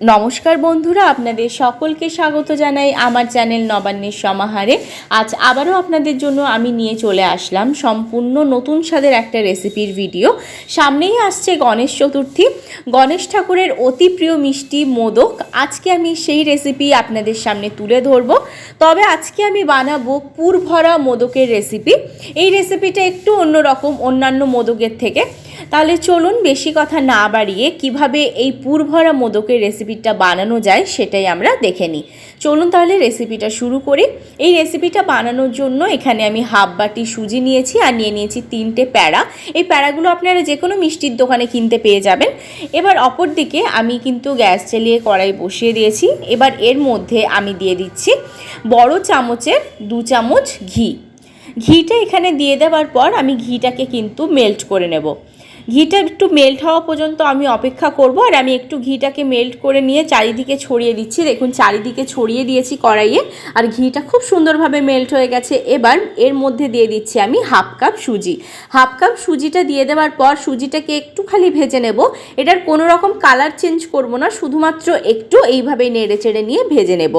নমস্কার বন্ধুরা, আপনাদের সকলকে স্বাগত জানাই আমার চ্যানেল নবান্নের সমাহারে। আজ আবারও আপনাদের জন্য আমি নিয়ে চলে আসলাম সম্পূর্ণ নতুন স্বাদের একটা রেসিপির ভিডিও। সামনেই আসছে গণেশ চতুর্থী। গণেশ ঠাকুরের অতি প্রিয় মিষ্টি মোদক। আজকে আমি সেই রেসিপি আপনাদের সামনে তুলে ধরবো। তবে আজকে আমি বানাবো পুর ভরা মোদকের রেসিপি। এই রেসিপিটা একটু অন্যরকম, অন্যান্য মোদকের থেকে। তাহলে চলুন বেশি কথা না বাড়িয়ে কীভাবে এই পুরভরা মোদকের রেসিপিটা বানানো যায় সেটাই আমরা দেখে নিই। চলুন তাহলে রেসিপিটা শুরু করি। এই রেসিপিটা বানানোর জন্য এখানে আমি হাফ বাটি সুজি নিয়েছি আর নিয়ে নিয়েছি তিনটে প্যাড়া। এই প্যাড়াগুলো আপনারা যে কোনো মিষ্টির দোকানে কিনতে পেয়ে যাবেন। এবার অপর দিকে আমি কিন্তু গ্যাস চালিয়ে কড়াই বসিয়ে দিয়েছি। এবার এর মধ্যে আমি দিয়ে দিচ্ছি বড় চামচের দু চামচ ঘি। ঘিটা এখানে দিয়ে দেওয়ার পর আমি ঘিটাকে কিন্তু মেল্ট করে নেব। ঘিটা একটু মেল্ট হওয়া পর্যন্ত আমি অপেক্ষা করব, আর আমি একটু ঘিটাকে মেল্ট করে নিয়ে চারিদিকে ছড়িয়ে দিচ্ছি। দেখুন, চারিদিকে ছড়িয়ে দিয়েছি কড়াইয়ে, আর ঘিটা খুব সুন্দরভাবে মেল্ট হয়ে গেছে। এবার এর মধ্যে দিয়ে দিচ্ছি আমি হাফ কাপ সুজি। হাফ কাপ সুজিটা দিয়ে দেওয়ার পর সুজিটাকে একটু খালি ভেজে নেব। এটার কোনো রকম কালার চেঞ্জ করব না, শুধুমাত্র একটু এইভাবে নেড়ে চেড়ে নিয়ে ভেজে নেব।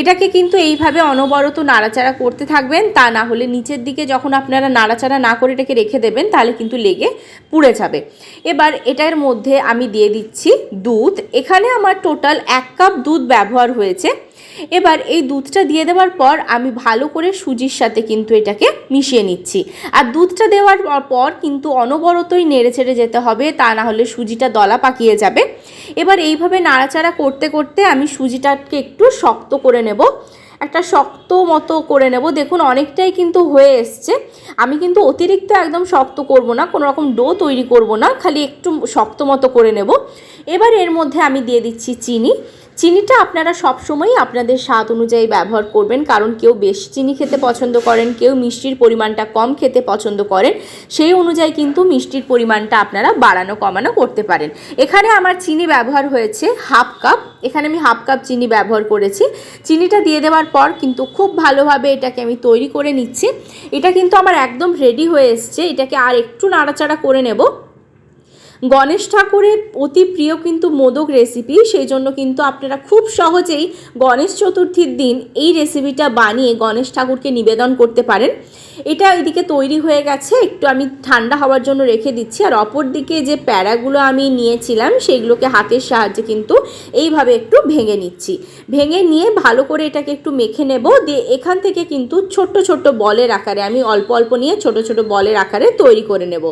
এটাকে কিন্তু এইভাবে অনবরত নাড়াচাড়া করতে থাকবেন, তা না হলে নিচের দিকে যখন আপনারা নাড়াচাড়া না করে এটাকে রেখে দেবেন, তাহলে কিন্তু লেগে পুড়ে যাবে এবার এটার মধ্যে আমি দিয়ে দিচ্ছি দুধ। এখানে আমার টোটাল এক কাপ দুধ ব্যবহার হয়েছে। এবার এই দুধটা দিয়ে দেওয়ার পর আমি ভালো করে সুজির সাথে কিন্তু এটাকে মিশিয়ে নিচ্ছি। আর দুধটা দেওয়ার পর কিন্তু অনবরতই নেড়ে ছেড়ে যেতে হবে, তা না হলে সুজিটা দলা পাকিয়ে যাবে। এবার এইভাবে নাড়াচাড়া করতে করতে আমি সুজিটাকে একটু শক্ত করে নেব। একটা শক্ত মতো করে নেব। দেখুন, অনেকটাই কিন্তু হয়ে এসছে। আমি কিন্তু অতিরিক্ত একদম শক্ত করব না, কোনো রকম ডো তৈরি করব না, খালি একটু শক্ত মতো করে নেব। এবার এর মধ্যে আমি দিয়ে দিচ্ছি চিনি। চিনিটা আপনারা সবসময়ই আপনাদের স্বাদ অনুযায়ী ব্যবহার করবেন, কারণ কেউ বেশি চিনি খেতে পছন্দ করেন, কেউ মিষ্টির পরিমাণটা কম খেতে পছন্দ করেন, সেই অনুযায়ী কিন্তু মিষ্টির পরিমাণটা আপনারা বাড়ানো কমানো করতে পারেন। এখানে আমার চিনি ব্যবহার হয়েছে হাফ কাপ, এখানে আমি হাফ কাপ চিনি ব্যবহার করেছি। চিনিটা দিয়ে দেওয়ার পর কিন্তু খুব ভালোভাবে এটাকে আমি তৈরি করে নিচ্ছি। এটা কিন্তু আমার একদম রেডি হয়ে এসছে, এটাকে আর একটু নাড়াচাড়া করে নেব। গণেশ ঠাকুরের অতি প্রিয় কিন্তু মোদক রেসিপি সেই জন্য কিন্তু আপনারা খুব সহজেই গণেশ চতুর্থীর দিন এই রেসিপিটা বানিয়ে গণেশ ঠাকুরকে নিবেদন করতে পারেন। এটা এদিকে তৈরি হয়ে গেছে, একটু আমি ঠান্ডা হওয়ার জন্য রেখে দিচ্ছি। আর অপর দিকে যে প্যারাগুলো আমি নিয়েছিলাম, সেইগুলোকে হাতের সাহায্যে কিন্তু এইভাবে একটু ভেঙে নিচ্ছি। ভেঙে নিয়ে ভালো করে এটাকে একটু মেখে নেব, দিয়ে এখান থেকে কিন্তু ছোট্ট ছোট্ট বলের আকারে, আমি অল্প অল্প নিয়ে ছোট ছোট বলের আকারে তৈরি করে নেব।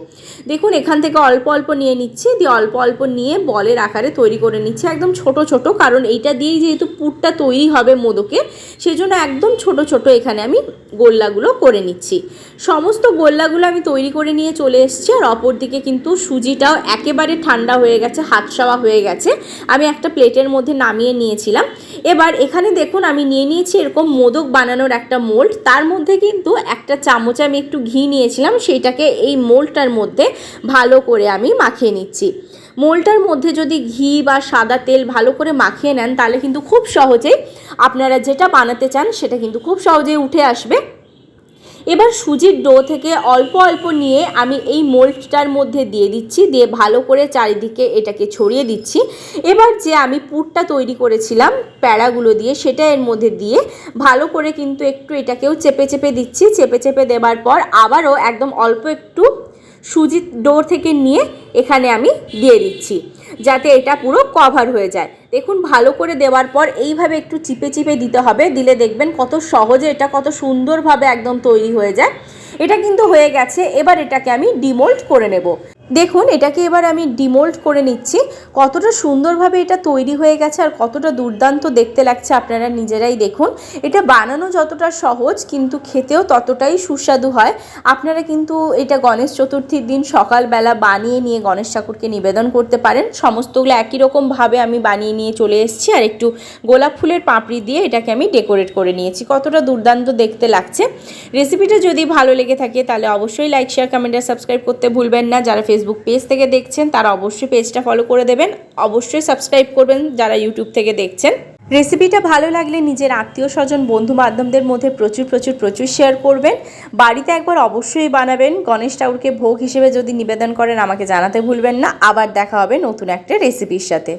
দেখুন, এখান থেকে অল্প অল্প নিয়ে নিচ্ছি, দিয়ে অল্প অল্প নিয়ে বলের আকারে তৈরি করে নিচ্ছে। একদম ছোট ছোট, কারণ এইটা দিয়েই যেহেতু পুরটা তৈরি হবে মোদকে সেই জন্য একদম ছোট ছোট এখানে আমি গোল্লাগুলো করে নিচ্ছি। সমস্ত গোল্লাগুলো আমি তৈরি করে নিয়ে চলে এসেছি, আর অপর দিকে কিন্তু সুজিটাও একেবারে ঠান্ডা হয়ে গেছে, হাত সাওয়া হয়ে গেছে। আমি একটা প্লেটের মধ্যে নামিয়ে নিয়েছিলাম। এবার এখানে দেখুন, আমি নিয়ে নিয়েছি এরকম মোদক বানানোর একটা মোল্ড। তার মধ্যে কিন্তু একটা চামচ আমি একটু ঘি নিয়েছিলাম, সেইটাকে এই মোল্ডটার মধ্যে ভালো করে আমি মাখিয়ে নিচ্ছি। মোলটার মধ্যে যদি ঘি বা সাদা তেল ভালো করে মাখিয়ে নেন, তাহলে কিন্তু খুব সহজেই আপনারা যেটা বানাতে চান, সেটা কিন্তু খুব সহজেই উঠে আসবে। এবার সুজির ডো থেকে অল্প অল্প নিয়ে আমি এই মোল্ডটার মধ্যে দিয়ে দিচ্ছি, দিয়ে ভালো করে চারিদিকে এটাকে ছড়িয়ে দিচ্ছি। এবার যে আমি পুরটা তৈরি করেছিলাম, প্যাড়াগুলো দিয়ে সেটা এর মধ্যে দিয়ে ভালো করে কিন্তু একটু এটাকেও চেপে চেপে দিচ্ছি। চেপে চেপে দেবার পর আবারও একদম অল্প একটু সুজির ডোর থেকে নিয়ে এখানে আমি দিয়ে দিচ্ছি, যাতে এটা পুরো কভার হয়ে যায়। দেখুন, ভালো করে দেওয়ার পর এইভাবে একটু চিপে চিপে দিতে হবে, দিলে দেখবেন কত সহজে এটা কত সুন্দরভাবে একদম তৈরি হয়ে যায়। এটা কিন্তু হয়ে গেছে, এবার এটাকে আমি ডিমোল্ড করে নেব। দেখুন, এটাকে এবার আমি ডিমোল্ড করে নিচ্ছি। কতটা সুন্দরভাবে এটা তৈরি হয়ে গেছে আর কতটা দুর্দান্ত দেখতে লাগছে আপনারা নিজেরাই দেখুন। এটা বানানো যতটা সহজ, কিন্তু খেতেও ততটাই সুস্বাদু হয়। আপনারা কিন্তু এটা গণেশ চতুর্থীর দিন সকালবেলা বানিয়ে নিয়ে গণেশ ঠাকুরকে নিবেদন করতে পারেন। সমস্তগুলো একই রকমভাবে আমি বানিয়ে নিয়ে চলে এসেছি আর একটু গোলাপ ফুলের পাপড়ি দিয়ে এটাকে আমি ডেকোরেট করে নিয়েছি। কতটা দুর্দান্ত দেখতে লাগছে। রেসিপিটা যদি ভালো লেগে থাকে, তাহলে অবশ্যই লাইক শেয়ার কমেন্ট আর সাবস্ক্রাইব করতে ভুলবেন না। যারা ফেসবুক পেজ থেকে দেখছেন, তারা অবশ্যই পেজটা ফলো করে দেবেন। অবশ্যই সাবস্ক্রাইব করবেন যারা ইউটিউব থেকে দেখছেন। রেসিপিটা ভালো লাগলে নিজের আত্মীয় স্বজন বন্ধু বান্ধবদের মধ্যে প্রচুর প্রচুর প্রচুর শেয়ার করবেন। বাড়িতে একবার অবশ্যই বানাবেন। গণেশ ঠাকুরকে ভোগ হিসেবে যদি নিবেদন করেন, আমাকে জানাতে ভুলবেন না। আবার দেখা হবে নতুন একটা রেসিপির সাথে।